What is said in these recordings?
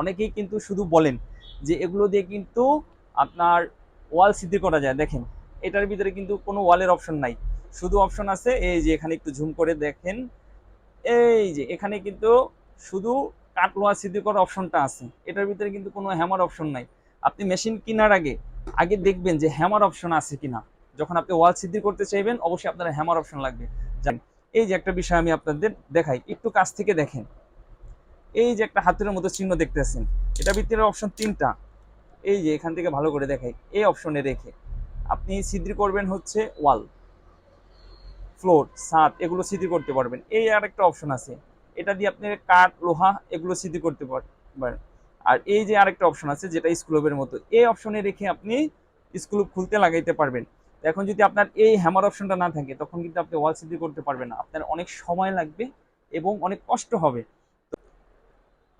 অনেকেই কিন্তু শুধু বলেন যে এগুলো দিয়ে কিন্তু আপনার ওয়াল সিদ্ধি করা যায়। দেখেন, এটার ভিতরে কিন্তু কোনো ওয়ালের অপশন নাই। শুধু অপশন আছে, এই যে এখানে একটু ঝুম করে দেখেন, এই যে এখানে কিন্তু শুধু কাট লোহা সিদ্ধি করার অপশনটা আছে। এটার ভিতরে কিন্তু কোনো হ্যামার অপশন নাই। আপনি মেশিন কেনার আগে আগে দেখবেন যে হ্যামার অপশন আছে কিনা। যখন আপনি ওয়াল সিদ্ধি করতে চাইবেন, অবশ্যই আপনার হ্যামার অপশন লাগবে। এই যে একটা বিষয় আমি আপনাদের দেখাই। একটু কাছ থেকে দেখেন। এই যে একটা হাতের মতো চিহ্ন দেখতেছেন, এটা ভিতরে অপশন তিনটা। এই যে এখান থেকে ভালো করে দেখাই, এই অপশনে রেখে। আপনি সিদ্ধি করবেন হচ্ছে ওয়াল ফ্লোর ছাদ, এগুলো সিদ্ধি করতে পারবেন। এই আর একটা অপশন আছে, এটা দিয়ে আপনি কাঠ, লোহা, এগুলো সিদ্ধি করতে পারবেন। আর এই যে আরেকটা অপশন আছে, যেটা স্ক্রুবের মতো, এই অপশনে রেখে আপনি স্কুল খুলতে লাগাইতে পারবেন। এখন যদি আপনার এই হ্যামার অপশনটা না থাকে, তখন কিন্তু আপনি ওয়াল সিদ্ধি করতে পারবেন না। আপনার অনেক সময় লাগবে এবং অনেক কষ্ট হবে।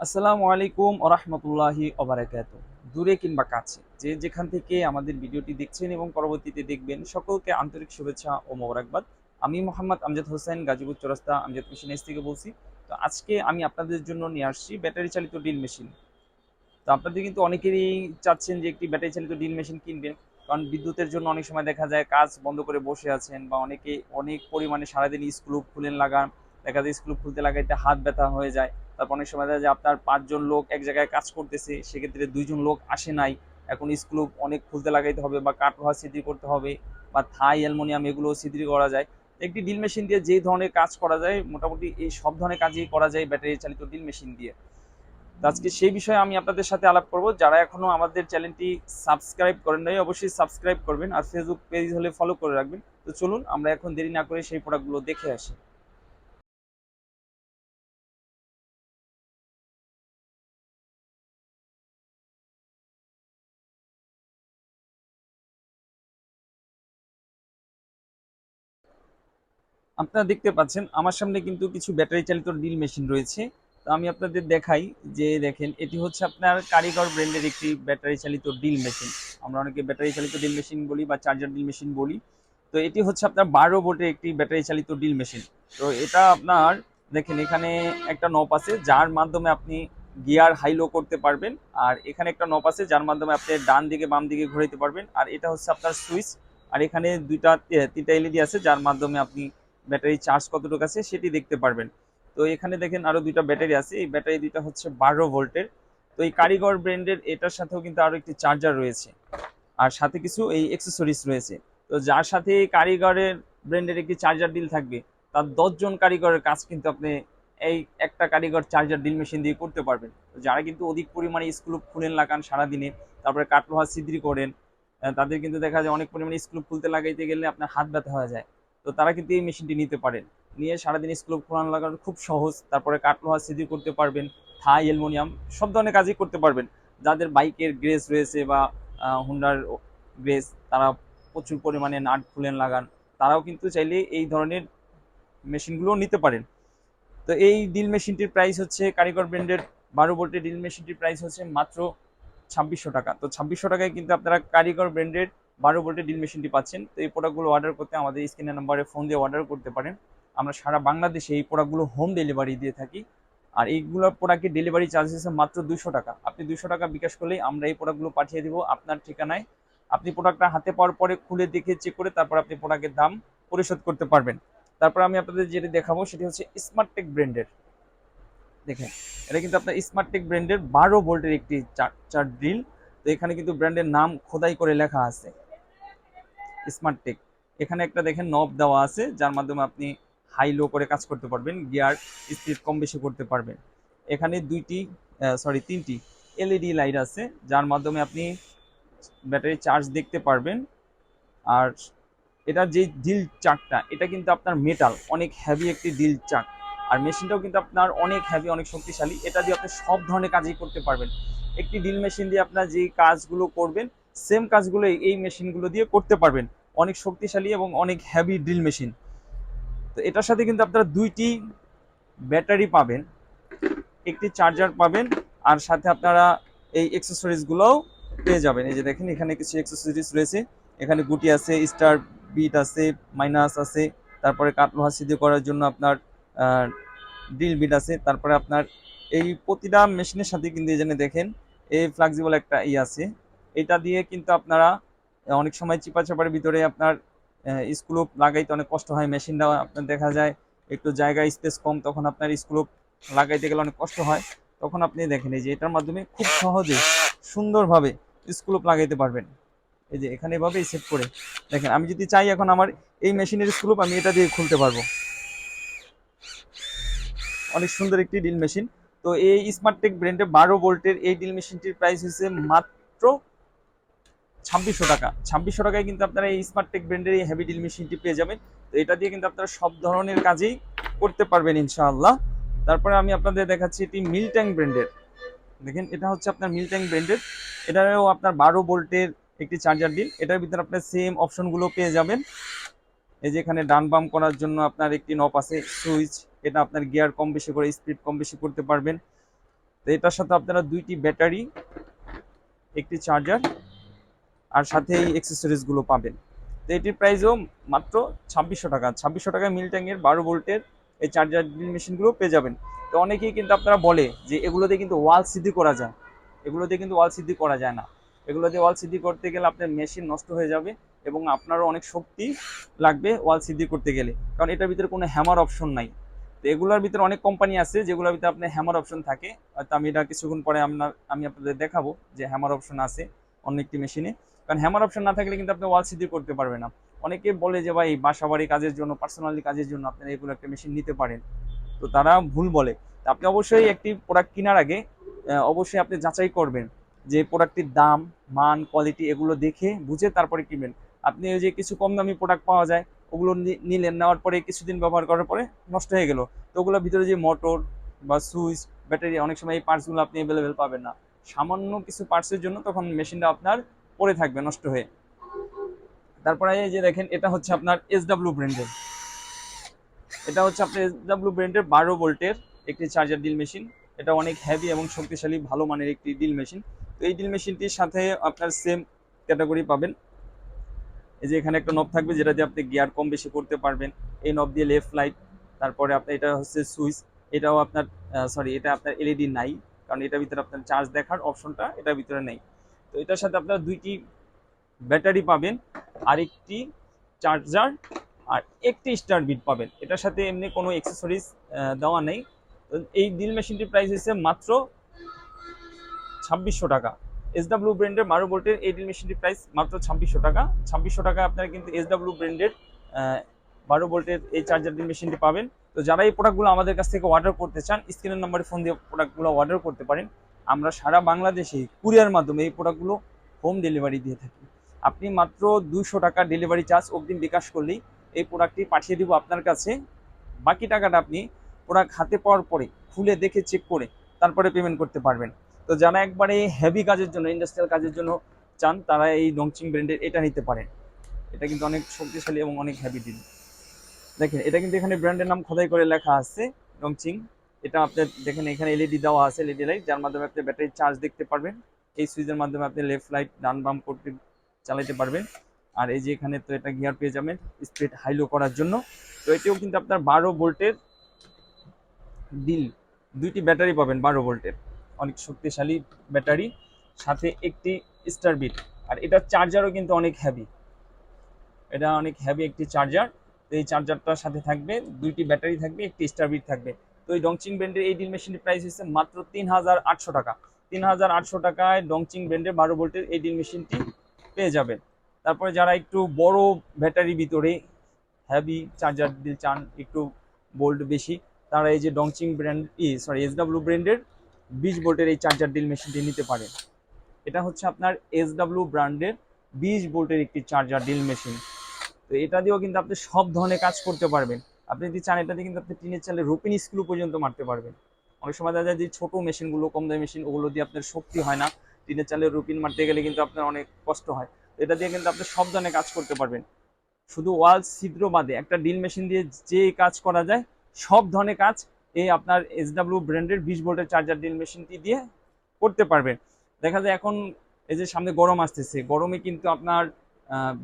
আসসালামু আলাইকুম ওরহমতুল্লাহি ওবারাকাত দূরে কিংবা কাছে, যে যেখান থেকে আমাদের ভিডিওটি দেখছেন এবং পরবর্তীতে দেখবেন, সকলকে আন্তরিক শুভেচ্ছা ও মোবারকবাদ। আমি মোহাম্মদ আমজাদ হোসেন, গাজীপুর চৌরাস্তা আমজাদ মেশিন এস থেকে বলছি। তো আজকে আমি আপনাদের জন্য নিয়ে আসছি ব্যাটারি চালিত ড্রিল মেশিন। তো আপনাদের কিন্তু অনেকেরই চাচ্ছেন যে একটি ব্যাটারি চালিত ড্রিল মেশিন কিনবেন, কারণ বিদ্যুতের জন্য অনেক সময় দেখা যায় কাজ বন্ধ করে বসে আছেন বা অনেকে অনেক পরিমাণে সারাদিন স্ক্রু খুলেন লাগান, দেখা যায় স্ক্রু খুলতে লাগাইতে হাত ব্যথা হয়ে যায়। তারপর অনেক সময় দেখা যায় আপনার পাঁচজন লোক এক জায়গায় কাজ করতেছে, সেক্ষেত্রে দুইজন লোক আসে নাই। এখন স্ক্রু অনেক খুলতে লাগাইতে হবে বা কাঠ লোহা সিদ্ধি করতে হবে বা থাই, অ্যালমোনিয়াম এগুলো সিদ্ধি করা যায়। একটি ড্রিল মেশিন দিয়ে যে ধরনের কাজ করা যায়, মোটামুটি এই সব ধরনের কাজই করা যায় ব্যাটারি চালিত ড্রিল মেশিন দিয়ে। আজকে সেই বিষয়ে আমি আপনাদের সাথে আলাপ করব। যারা এখনও আমাদের চ্যানেলটি সাবস্ক্রাইব করেন নাই, অবশ্যই সাবস্ক্রাইব করবেন আর ফেসবুক পেজ হলে ফলো করে রাখবেন। তো চলুন, আমরা এখন দেরি না করে সেই প্রোডাক্টগুলো দেখে আসি। আপনারা দেখতে পাচ্ছেন, আমার সামনে কিন্তু কিছু ব্যাটারি চালিত ড্রিল মেশিন রয়েছে। তো আমি আপনাদের দেখাই যে দেখেন, এটি হচ্ছে আপনার কারিগর ব্র্যান্ডের একটি ব্যাটারি চালিত ড্রিল মেশিন আমরা অনেকে ব্যাটারি চালিত ড্রিল মেশিন বলি বা চার্জার ড্রিল মেশিন বলি। তো এটি হচ্ছে আপনার বারো ভোল্টের একটি ব্যাটারি চালিত ড্রিল মেশিন তো এটা আপনার, দেখেন এখানে একটা নব আছে, যার মাধ্যমে আপনি গিয়ার হাই লো করতে পারবেন। আর এখানে একটা নব আছে, যার মাধ্যমে আপনি ডান দিকে, বাম দিকে ঘোরাইতে পারবেন। আর এটা হচ্ছে আপনার সুইচ আর এখানে দুইটা, তিনটা এলইডি আছে, যার মাধ্যমে আপনি ব্যাটারি চার্জ কতটুকু আছে সেটি দেখতে পারবেন। তো এখানে দেখেন আরও দুইটা ব্যাটারি আছে। এই ব্যাটারি দুইটা হচ্ছে বারো ভোল্টের। তো এই কারিগর ব্র্যান্ডের এটার সাথেও কিন্তু আরও একটি চার্জার রয়েছে। আর সাথে কিছু এই অ্যাক্সেসরিজ রয়েছে। তো যার সাথে কারিগরের ব্র্যান্ডের একটি চার্জার ডিল থাকবে, তার দশজন কারিগরের কাজ কিন্তু আপনি এই একটা কারিগর চার্জার ডিল মেশিন দিয়ে করতে পারবেন। যারা কিন্তু অধিক পরিমাণে স্কুল খুলেন লাগান সারাদিনে, তারপরে কাটলোহা সিদ্রি করেন তাদের কিন্তু দেখা যায় অনেক পরিমাণে স্ক্রু খুলতে লাগাইতে গেলে আপনার হাত ব্যথা হয়ে যায়। তো তারা কিন্তু এই মেশিনটি নিতে পারেন। নিয়ে সারাদিন স্ক্রু খোলান লাগানো খুব সহজ। তারপরে কাটলোহা সিদ্ধি করতে পারবেন, থাই, অ্যালমোনিয়াম, সব ধরনের কাজই করতে পারবেন। যাদের বাইকের গ্রেস রয়েছে বা হুন্ডার গ্রেস, তারা প্রচুর পরিমাণে নাট খুলেন লাগান। তারাও কিন্তু চাইলে এই ধরনের মেশিনগুলো নিতে পারেন। তো এই ডিল মেশিনটির প্রাইস হচ্ছে, কারিগর ব্র্যান্ডের বারো ভোল্টের ডিল মেশিনটির প্রাইস হচ্ছে মাত্র ছাব্বিশশো টাকা। তো ছাব্বিশশো টাকায় কিন্তু আপনারা কারিগর ব্র্যান্ডের বারো ভোল্টের ডিল মেশিনটি পাচ্ছেন। তো এই প্রোডাক্টগুলো অর্ডার করতে আমাদের স্ক্রিনের নাম্বারে ফোন দিয়ে অর্ডার করতে পারেন। আমরা সারা বাংলাদেশে এই প্রোডাক্টগুলো হোম ডেলিভারি দিয়ে থাকি। আর এইগুলো প্রোডাক্টের ডেলিভারি চার্জ হচ্ছে মাত্র দুশো টাকা। আপনি দুশো টাকা বিকাশ করলেই আমরা এই প্রোডাক্টগুলো পাঠিয়ে দিব আপনার ঠিকানায়। আপনি প্রোডাক্টটা হাতে পাওয়ার পরে খুলে দেখে চেক করে তারপর আপনি প্রোডাক্টের দাম পরিশোধ করতে পারবেন। তারপর আমি আপনাদের যেটি দেখাবো সেটি হচ্ছে স্মার্টটেক ব্র্যান্ডের দেখেন, এটা কিন্তু আপনার স্মার্টটেক ব্র্যান্ডের বারো ভোল্টের একটি চার চার ড্রিল তো এখানে কিন্তু ব্র্যান্ডের নাম খোদাই করে লেখা আছে। Smart tech. এখানে একটা দেখেন নব দেওয়া আছে, যার মাধ্যমে আপনি হাই লো করে কাজ করতে পারবেন গিয়ার স্পিড কম বেশি করতে পারবেন। এখানে দুইটি সরি তিনটি এলইডি লাইট আছে, যার মাধ্যমে আপনি ব্যাটারি চার্জ দেখতে পারবেন। আর এটার যে ডিল চাকটা এটা কিন্তু আপনার মেটাল অনেক হ্যাভি একটি ডিল চাক আর মেশিনটাও কিন্তু আপনার অনেক হ্যাভি অনেক শক্তিশালী। এটা দিয়ে আপনি সব ধরনের কাজই করতে পারবেন। একটি ডিল মেশিন দিয়ে আপনার যে কাজগুলো করবেন সেম কাজগুলো এই মেশিনগুলো দিয়ে করতে পারবেন। অনেক শক্তিশালী এবং অনেক হ্যাভি ড্রিল মেশিন তো এটার সাথে কিন্তু আপনারা দুইটি ব্যাটারি পাবেন, একটি চার্জার পাবেন, আর সাথে আপনারা এই অ্যাক্সেসরিজগুলোও পেয়ে যাবেন। এই যে দেখেন, এখানে কিছু অ্যাক্সেসরিজ রয়েছে। এখানে গুটি আছে স্টার বিট আছে মাইনাস আছে, তারপরে কাঠ লোহা সিদ্ধি করার জন্য আপনার ড্রিল বিট আছে, তারপরে আপনার এই প্রতিটা মেশিনের সাথে কিন্তু জন্য দেখেন, এই ফ্লেক্সিবল একটা ই আছে। এটা দিয়ে কিন্তু আপনারা অনেক সময় চিপা চাপার ভিতরে আপনার স্ক্রু লাগাইতে অনেক কষ্ট হয় মেশিনটা আপনার দেখা যায়, একটু জায়গা, স্পেস কম, তখন আপনার স্ক্রু লাগাইতে গেলে অনেক কষ্ট হয়। তখন আপনি দেখেন এই যে এটার মাধ্যমে খুব সহজে, সুন্দরভাবে স্ক্রু লাগাইতে পারবেন। এই যে এখানে এভাবেই সেট করে, দেখেন আমি যদি চাই এখন আমার এই মেশিনের স্ক্রু আমি এটা দিয়ে খুলতে পারব। অনেক সুন্দর একটি ড্রিল মেশিন তো এই স্মার্টটেক ব্র্যান্ডের বারো ভোল্টের এই ড্রিল মেশিনটির প্রাইস হচ্ছে মাত্র ছাব্বিশশো টাকা। ছাব্বিশশো টাকায় কিন্তু আপনারা এই স্মার্টটেক ব্র্যান্ডের এই হেভি ড্রিল মেশিনটি পেয়ে যাবেন। তো এটা দিয়ে কিন্তু আপনারা সব ধরনের কাজেই করতে পারবেন ইনশাআল্লাহ। তারপরে আমি আপনাদের দেখাচ্ছি এটি মিল ট্যাঙ্ক ব্র্যান্ডের দেখেন, এটা হচ্ছে আপনার মিল ট্যাঙ্ক ব্র্যান্ডের এটারও আপনার বারো বোল্টের একটি চার্জার ডিল এটার ভিতরে আপনার সেম অপশনগুলো পেয়ে যাবেন। এই যে এখানে ডান বাম করার জন্য আপনার একটি নব আছে সুইচ এটা আপনার গিয়ার কম বেশি করে স্পিড কম বেশি করতে পারবেন। তো এটার সাথে আপনারা দুইটি ব্যাটারি একটি চার্জার আর সাথে এই অ্যাক্সেসরিজগুলো পাবেন। তো এটির প্রাইসও মাত্র ছাব্বিশশো টাকা। ছাব্বিশশো টাকায় মিল ট্যাঙ্গের বারো ভোল্টের এই চার্জার ড্রিল মেশিনগুলো পেয়ে যাবেন। তো অনেকেই কিন্তু আপনারা বলে যে এগুলোতে কিন্তু ওয়াল সিদ্ধি করা যায়। এগুলোতে কিন্তু ওয়াল সিদ্ধি করা যায় না। এগুলো দিয়ে ওয়াল সিদ্ধি করতে গেলে আপনার মেশিন নষ্ট হয়ে যাবে এবং আপনারও অনেক শক্তি লাগবে ওয়াল সিদ্ধি করতে গেলে। কারণ এটার ভিতরে কোনো হ্যামার অপশন নাই। তো এগুলোর ভিতরে অনেক কোম্পানি আছে যেগুলোর ভিতরে আপনার হ্যামার অপশন থাকে। হয়তো আমি এটা কিছুক্ষণ পরে আপনার, আমি আপনাদের দেখাবো যে হ্যামার অপশন আছে অন্য একটি মেশিনে কারণ হ্যামার অপশন না থাকলে কিন্তু আপনি ওয়াল সিদ্ধি করতে পারবেন না। অনেকে বলে যে, ভাই বাসা বাড়ি কাজের জন্য পার্সোনালি কাজের জন্য আপনারা এগুলো একটা মেশিন নিতে পারেন। তো তারা ভুল বলে। আপনি অবশ্যই একটি প্রোডাক্ট কেনার আগে অবশ্যই আপনি যাচাই করবেন যে প্রোডাক্টটির দাম, মান কোয়ালিটি এগুলো দেখে বুঝে তারপরে কিনবেন। আপনি ওই যে কিছু কম দামি প্রোডাক্ট পাওয়া যায়, ওগুলো নিলেন, নেওয়ার পরে কিছুদিন ব্যবহার করার পরে নষ্ট হয়ে গেল। তো ওগুলোর ভিতরে যে মোটর বা সুইচ ব্যাটারি অনেক সময় এই পার্টসগুলো আপনি অ্যাভেলেবেল পাবেন না। সামান্য কিছু পার্টসের জন্য তখন মেশিনটা আপনার পড়ে থাকবে, নষ্ট হয়ে। তারপরে এই যে দেখেন, এটা হচ্ছে আপনার এস ডাব্লিউ ব্র্যান্ডের এটা হচ্ছে আপনার এস ডাব্লিউ ব্র্যান্ডের বারো ভোল্টের একটি চার্জার ডিল মেশিন এটা অনেক হেভি এবং শক্তিশালী, ভালো মানের একটি ডিল মেশিন তো এই ডিল মেশিনটির সাথে আপনার সেম ক্যাটাগরি পাবেন। এই যে এখানে একটা নব থাকবে, যেটা দিয়ে আপনি গিয়ার কম বেশি করতে পারবেন। এই নব দিয়ে লেফট লাইট তারপরে আপনার এটা হচ্ছে সুইচ এটাও আপনার সরি এটা আপনার এলইডি নাই, কারণ এটার ভিতরে আপনার চার্জ দেখার অপশনটা এটার ভিতরে নেই। তো এটার সাথে আপনার দুইটি ব্যাটারি পাবেন, আরেকটি চার্জার আর একটি স্টার বিট পাবেন। এটার সাথে এমনি কোনো অ্যাক্সেসরিজ দেওয়া নেই। এই ড্রিল মেশিনটির প্রাইস হচ্ছে মাত্র ছাব্বিশশো টাকা। এস ডাব্লিউ ব্র্যান্ডের বারো ভোল্টের এই ড্রিল মেশিনটির প্রাইস মাত্র ছাব্বিশশো টাকা। ছাব্বিশশো টাকা আপনারা কিন্তু এস ডাব্লিউ ব্র্যান্ডের বারো ভোল্টের এই চার্জার ড্রিল মেশিনটি পাবেন। তো যারা এই প্রোডাক্টগুলো আমাদের কাছ থেকে অর্ডার করতে চান স্ক্রিনের নাম্বারে ফোন দিয়ে প্রোডাক্টগুলো অর্ডার করতে পারেন। আমরা সারা বাংলাদেশে কুরিয়ার মাধ্যমে এই প্রোডাক্টগুলো হোম ডেলিভারি দিয়ে থাকি। আপনি মাত্র দুশো টাকা ডেলিভারি চার্জ অগ্রিম বিকাশ করলেই এই প্রোডাক্টটি পাঠিয়ে দিব আপনার কাছে। বাকি টাকাটা আপনি প্রোডাক্ট হাতে পাওয়ার পরে খুলে দেখে চেক করে তারপরে পেমেন্ট করতে পারবেন। তো যারা একবারে হেভি কাজের জন্য ইন্ডাস্ট্রিয়াল কাজের জন্য চান, তারা এই ডংচিং ব্র্যান্ডের এটা নিতে পারেন। এটা কিন্তু অনেক শক্তিশালী এবং অনেক হেভি ডিল দেখেন, এটা কিন্তু এখানে ব্র্যান্ডের নাম খোদাই করে লেখা আছে ডংচিং এটা আপনার দেখেন, এখানে এলইডি দেওয়া আছে এলইডি লাইট যার মাধ্যমে আপনি ব্যাটারি চার্জ দেখতে পারবেন। এই সুইচের মাধ্যমে আপনি লেফট লাইট ডান বাম করতে চালাতে পারবেন। আর এই যে এখানে তো এটা গিয়ার পেয়ে যাবেন স্পিড হাইলো করার জন্য। তো এটিও কিন্তু আপনার বারো ভোল্টের ডিল দুইটি ব্যাটারি পাবেন বারো ভোল্টের। অনেক শক্তিশালী ব্যাটারি সাথে একটি স্টার বিট আর এটার চার্জারও কিন্তু অনেক হ্যাভি এটা অনেক হ্যাভি একটি চার্জার তো এই চার্জারটার সাথে থাকবে, দুইটি ব্যাটারি থাকবে, একটি স্টার বিট থাকবে। তো এই ডংচিং ব্র্যান্ডের এই ডিল মেশিনটির প্রাইস হচ্ছে মাত্র তিন হাজার আটশো টাকা। তিন হাজার আটশো টাকায় ডংচিং ব্র্যান্ডের বারো ভোল্টের এই ডিল মেশিনটি পেয়ে যাবেন। তারপরে যারা একটু বড় ব্যাটারি ভিতরে হ্যাভি চার্জার দিল চান, একটু বোল্ট বেশি, তারা এই যে ডংচিং ব্র্যান্ড ই সরি এস ডাব্লিউ ব্র্যান্ডের বিশ ভোল্টের এই চার্জার ড্রিল মেশিনটি নিতে পারেন। এটা হচ্ছে আপনার এস ডাব্লিউ ব্র্যান্ডের বিশ ভোল্টের একটি চার্জার ড্রিল মেশিন তো এটা দিয়েও কিন্তু আপনি সব ধরনের কাজ করতে পারবেন। আপনি যদি চান, এটাতে কিন্তু আপনি টিনের চালে রুপিন স্ক্রু পর্যন্ত মারতে পারবেন। অনেক সময় দেখা যায় যে ছোটো মেশিনগুলো, কম দামি মেশিন, ওগুলো দিয়ে আপনার শক্তি হয় না। টিনের চালে রুপিন মারতে গেলে কিন্তু আপনার অনেক কষ্ট হয়। এটা দিয়ে কিন্তু আপনি সব ধরনের কাজ করতে পারবেন। শুধু ওয়াল ছিদ্র বাদে একটা ডিল মেশিন দিয়ে যে কাজ করা যায়, সব ধরনের কাজ এই আপনার এস ডাব্লিউ ব্র্যান্ডের বিশ ভোল্টের চার্জার ডিল মেশিনটি দিয়ে করতে পারবেন। দেখা যায় এখন এই যে সামনে গরম আসতেছে, গরমে কিন্তু আপনার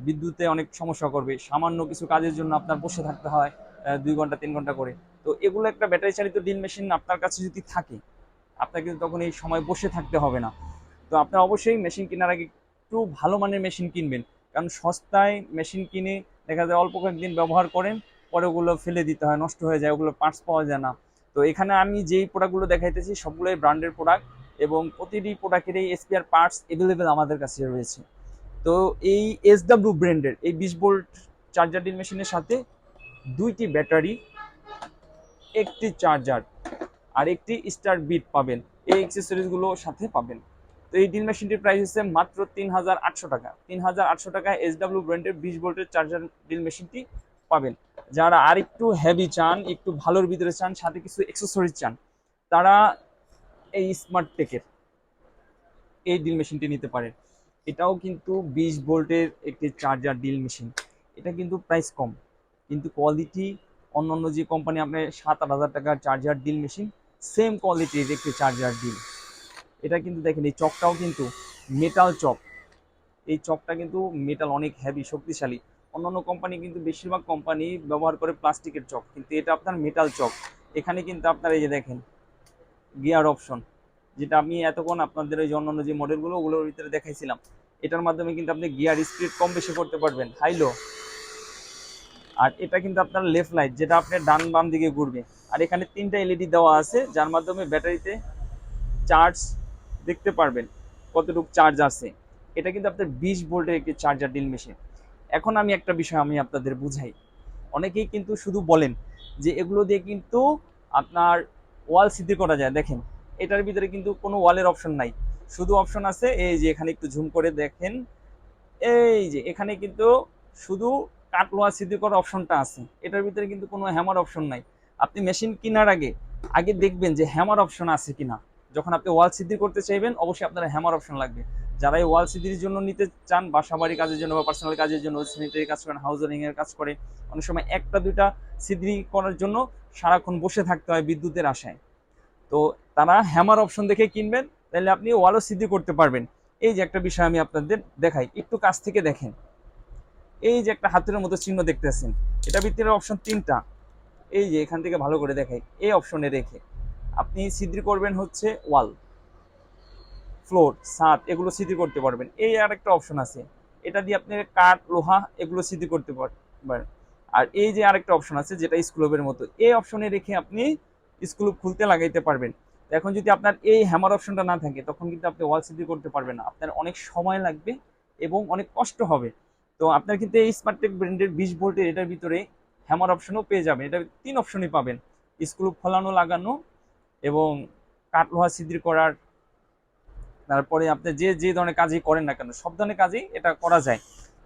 বিদ্যুতে অনেক সমস্যা করবে। সামান্য কিছু কাজের জন্য আপনার বসে থাকতে হয়। দুই ঘণ্টা, তিন ঘণ্টা করে। তো এগুলো একটা ব্যাটারি চালিত ড্রিল মেশিন আপনার কাছে যদি থাকে, আপনাকে তখন এই সময় বসে থাকতে হবে না। তো আপনার অবশ্যই মেশিন কেনার আগে একটু ভালো মানের মেশিন কিনবেন। কারণ সস্তায় মেশিন কিনে দেখা যায় অল্প কয়েকদিন ব্যবহার করেন, পরে ওগুলো ফেলে দিতে হয়, নষ্ট হয়ে যায়, ওগুলো পার্টস পাওয়া যায় না। তো এখানে আমি যেই প্রোডাক্টগুলো দেখাইতেছি, সবগুলোই ব্র্যান্ডের প্রোডাক্ট এবং প্রতিটি প্রোডাক্টেরই এসপিআর পার্টস অ্যাভেলেবেল আমাদের কাছে রয়েছে। তো এই এসডাব্লিউ ব্র্যান্ডের এই বিশ ভোল্ট চার্জার ডিল মেশিনের সাথে দুইটি ব্যাটারি, একটি চার্জার আর একটি স্টার বিট পাবেন। এই অ্যাক্সেসরিজগুলো সাথে পাবেন। তো এই ড্রিল মেশিনটির প্রাইস হচ্ছে মাত্র তিন হাজার আটশো টাকা। তিন হাজার আটশো টাকা এসডাব্লিউ ব্র্যান্ডের বিশ ভোল্টের চার্জার ড্রিল মেশিনটি পাবেন। যারা আর একটু হেভি চান, একটু ভালোর ভিতরে চান, সাথে কিছু অ্যাক্সেসরিজ চান, তারা এই স্মার্ট টেকের এই ড্রিল মেশিনটি নিতে পারেন। এটাও কিন্তু বিশ ভোল্টের একটি চার্জার ড্রিল মেশিন এটা কিন্তু প্রাইস কম। কিন্তু কোয়ালিটি অন্যান্য যে কোম্পানি আপনার সাত আট হাজার টাকার চার্জার ডিল মেশিন সেম কোয়ালিটির একটি চার্জার ডিল এটা কিন্তু দেখেন, এই চকটাও কিন্তু মেটাল চক। এই চকটা কিন্তু মেটাল অনেক হ্যাভি শক্তিশালী। অন্যান্য কোম্পানি কিন্তু বেশিরভাগ কোম্পানি ব্যবহার করে প্লাস্টিকের চক, কিন্তু এটা আপনার মেটাল চক। এখানে কিন্তু আপনার এই যে দেখেন গিয়ার অপশন যেটা আমি এতক্ষণ আপনাদের ওই অন্যান্য যে মডেলগুলো ওগুলোর ভিতরে দেখাইছিলাম। এটার মাধ্যমে কিন্তু আপনি গিয়ার স্পিড কম বেশি করতে পারবেন। হাইলো আর এটা কিন্তু আপনার লেফট লাইট যেটা আপনার ডান বাম দিকে ঘুরবে আর এখানে তিনটা এলইডি দেওয়া আছে, যার মাধ্যমে ব্যাটারিতে চার্জ দেখতে পারবেন কতটুকু চার্জ আছে। এটা কিন্তু আপনার বিশ ভোল্টের একটি চার্জার ডিল মেশিন এখন আমি একটা বিষয় আমি আপনাদের বুঝাই। অনেকেই কিন্তু শুধু বলেন যে এগুলো দিয়ে কিন্তু আপনার ওয়াল সিদ্ধি করা যায়। দেখেন, এটার ভিতরে কিন্তু কোনো ওয়ালের অপশন নাই। শুধু অপশন আছে, এই যে এখানে একটু ঝুম করে দেখেন। এই যে এখানে কিন্তু শুধু কাট লোহা সিদ্ধি করার অপশনটা আছে। এটার ভিতরে কিন্তু কোনো হ্যামার অপশন নাই। আপনি মেশিন কেনার আগে আগে দেখবেন যে হ্যামার অপশন আছে কিনা। যখন আপনি ওয়াল সিদ্ধি করতে চাইবেন, অবশ্যই আপনার হ্যামার অপশন লাগবে। যারা এই ওয়াল সিদ্ধির জন্য নিতে চান বাসা বাড়ি কাজের জন্য বা পার্সোনাল কাজের জন্য স্যানিটারি কাজ করেন হাউজারিং এর কাজ করে অনেক সময় একটা, দুইটা সিদ্ধি করার জন্য সারাক্ষণ বসে থাকতে হয় বিদ্যুতের আশায়। তো তারা হ্যামার অপশন দেখে কিনবেন, তাহলে আপনি ওয়ালও সিদ্ধি করতে পারবেন। এই যে একটা বিষয় আমি আপনাদের দেখাই, একটু কাছ থেকে দেখেন। এই যে একটা হাতের মতো চিহ্ন দেখতেছেন, এটা ভিত্তির অপশন তিনটা। এই যে এখান থেকে ভালো করে দেখাই এই অপশনে রেখে। আপনি সিদ্ধি করবেন হচ্ছে ওয়াল ফ্লোর ছাদ, এগুলো সিদ্ধি করতে পারবেন। এই আর একটা অপশন আছে, এটা দিয়ে আপনি কাঠ, লোহা, এগুলো সিদ্ধি করতে পারবেন আর এই যে আরেকটা অপশন আছে, যেটা স্ক্লোবের মতো এই অপশনে রেখে আপনি স্ক্লুব খুলতে লাগাইতে পারবেন। এখন যদি আপনার এই হ্যামার অপশনটা না থাকে, তখন কিন্তু আপনি ওয়াল সিদ্ধি করতে পারবেন না। আপনার অনেক সময় লাগবে এবং অনেক কষ্ট হবে। তো আপনার কিন্তু এই স্মার্টটেক ব্র্যান্ডের বিশ ভোল্টের এটার ভিতরে হ্যামার অপশনও পেয়ে যাবেন। এটা তিন অপশনই পাবেন। স্ক্রু ফলানো লাগানো এবং কাঠ, লোহা সিদ্ধি করার। তারপরে আপনি যে যে ধরনের কাজই করেন না কেন, সব ধরনের কাজই এটা করা যায়।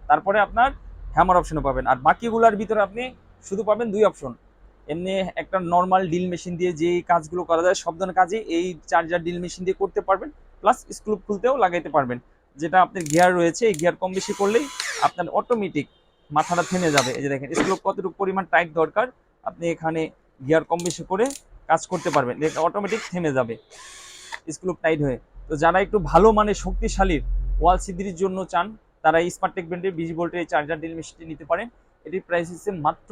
তারপরে আপনার হ্যামার অপশনও পাবেন। আর বাকিগুলোর ভিতরে আপনি শুধু পাবেন দুই অপশন এমনি একটা নর্মাল ডিল মেশিন দিয়ে যে কাজগুলো করা যায়, সব ধরনের কাজই এই চার্জার ডিল মেশিন দিয়ে করতে পারবেন। প্লাস স্ক্রু খুলতেও লাগাইতে পারবেন। যেটা আপনার গিয়ার রয়েছে, এই গিয়ার কম বেশি করলেই আপনার অটোমেটিক মাথাটা থেমে যাবে। এই যে দেখেন স্ক্রু কতটুকু পরিমাণ টাইট দরকার, আপনি এখানে গিয়ার কম বেশি করে কাজ করতে পারবেন। অটোমেটিক থেমে যাবে স্ক্রু টাইট হয়ে। তো যারা একটু ভালো মানে শক্তিশালীর ওয়াল সিদ্ধির জন্য চান, তারা এই স্মার্টেক ব্র্যান্ডের বিশ ভোল্টের এই চার্জার ডিল মেশিনটি নিতে পারেন। এটির প্রাইস হচ্ছে মাত্র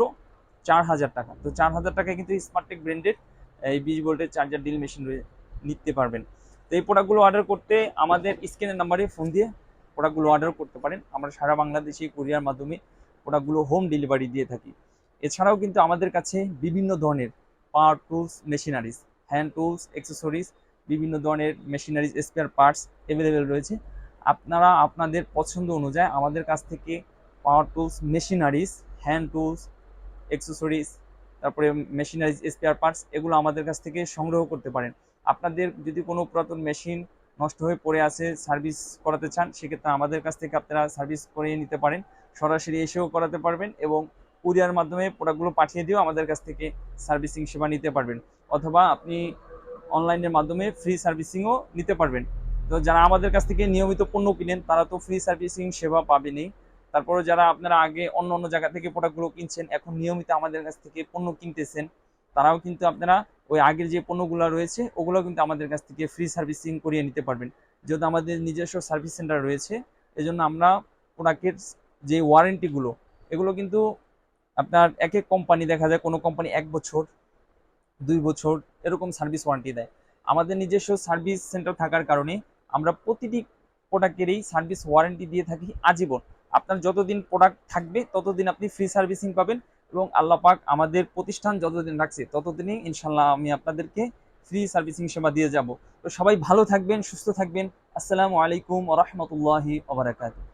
চার হাজার টাকা। তো চার হাজার টাকায় কিন্তু স্মার্টেক ব্র্যান্ডের এই বিশ ভোল্টের চার্জার ডিল মেশিন নিতে পারবেন। তো এই প্রোডাক্টগুলো অর্ডার করতে আমাদের স্ক্রিনের নাম্বারে ফোন দিয়ে প্রোডাক্টগুলো অর্ডার করতে পারেন। আমরা সারা বাংলাদেশে কুরিয়ার মাধ্যমে প্রোডাক্টগুলো হোম ডেলিভারি দিয়ে থাকি। এছাড়াও কিন্তু আমাদের কাছে বিভিন্ন ধরনের power tools machineries hand tools accessories বিভিন্ন ধরনের মেশিনারিজ স্পেয়ার পার্টস অ্যাভেলেবেল রয়েছে। আপনারা আপনাদের পছন্দ অনুযায়ী আমাদের কাছ থেকে power tools machineries hand tools accessories তারপরে মেশিনারিজ স্পেয়ার পার্টস এগুলো আমাদের কাছ থেকে সংগ্রহ করতে পারেন। আপনাদের যদি কোনো পুরাতন মেশিন নষ্ট হয়ে পড়ে আছে সার্ভিস করাতে চান, সেক্ষেত্রে আমাদের কাছ থেকে আপনারা সার্ভিস করিয়ে নিতে পারেন। সরাসরি এসেও করাতে পারবেন এবং কুরিয়ার মাধ্যমে প্রোডাক্টগুলো পাঠিয়ে দিয়েও আমাদের কাছ থেকে সার্ভিসিং সেবা নিতে পারবেন। অথবা আপনি অনলাইনের মাধ্যমে ফ্রি সার্ভিসিংও নিতে পারবেন। তো যারা আমাদের কাছ থেকে নিয়মিত পণ্য কিনেন, তারা তো ফ্রি সার্ভিসিং সেবা পাবেনই। তারপরে যারা আপনারা আগে অন্য অন্য জায়গা থেকে প্রোডাক্টগুলো কিনছেন, এখন নিয়মিত আমাদের কাছ থেকে পণ্য কিনতেছেন তারাও কিন্তু আপনারা ওই আগের যে পণ্যগুলো রয়েছে, ওগুলো কিন্তু আমাদের কাছ থেকে ফ্রি সার্ভিসিং করিয়ে নিতে পারবেন। যেহেতু আমাদের নিজস্ব সার্ভিস সেন্টার রয়েছে, এজন্য আমরা প্রোডাক্টের যে ওয়ারেন্টিগুলো এগুলো কিন্তু আপনার এক এক কোম্পানি দেখা যায়, কোনো কোম্পানি এক বছর, দুই বছর এরকম সার্ভিস ওয়ারেন্টি দেয়। আমাদের নিজস্ব সার্ভিস সেন্টার থাকার কারণে আমরা প্রতিটি প্রোডাক্টেরই সার্ভিস ওয়ারেন্টি দিয়ে থাকি আজীবন। আপনার যতদিন প্রোডাক্ট থাকবে, ততদিন আপনি ফ্রি সার্ভিসিং পাবেন। এবং আল্লাহ পাক আমাদের প্রতিষ্ঠান যতদিন রাখছে, ততদিনই ইনশাল্লাহ আমি আপনাদেরকে ফ্রি সার্ভিসিং সেবা দিয়ে যাব। তো সবাই ভালো থাকবেন, সুস্থ থাকবেন। আসসালামু আলাইকুম ওরহমতুল্লাহি ওবরাকাতুহ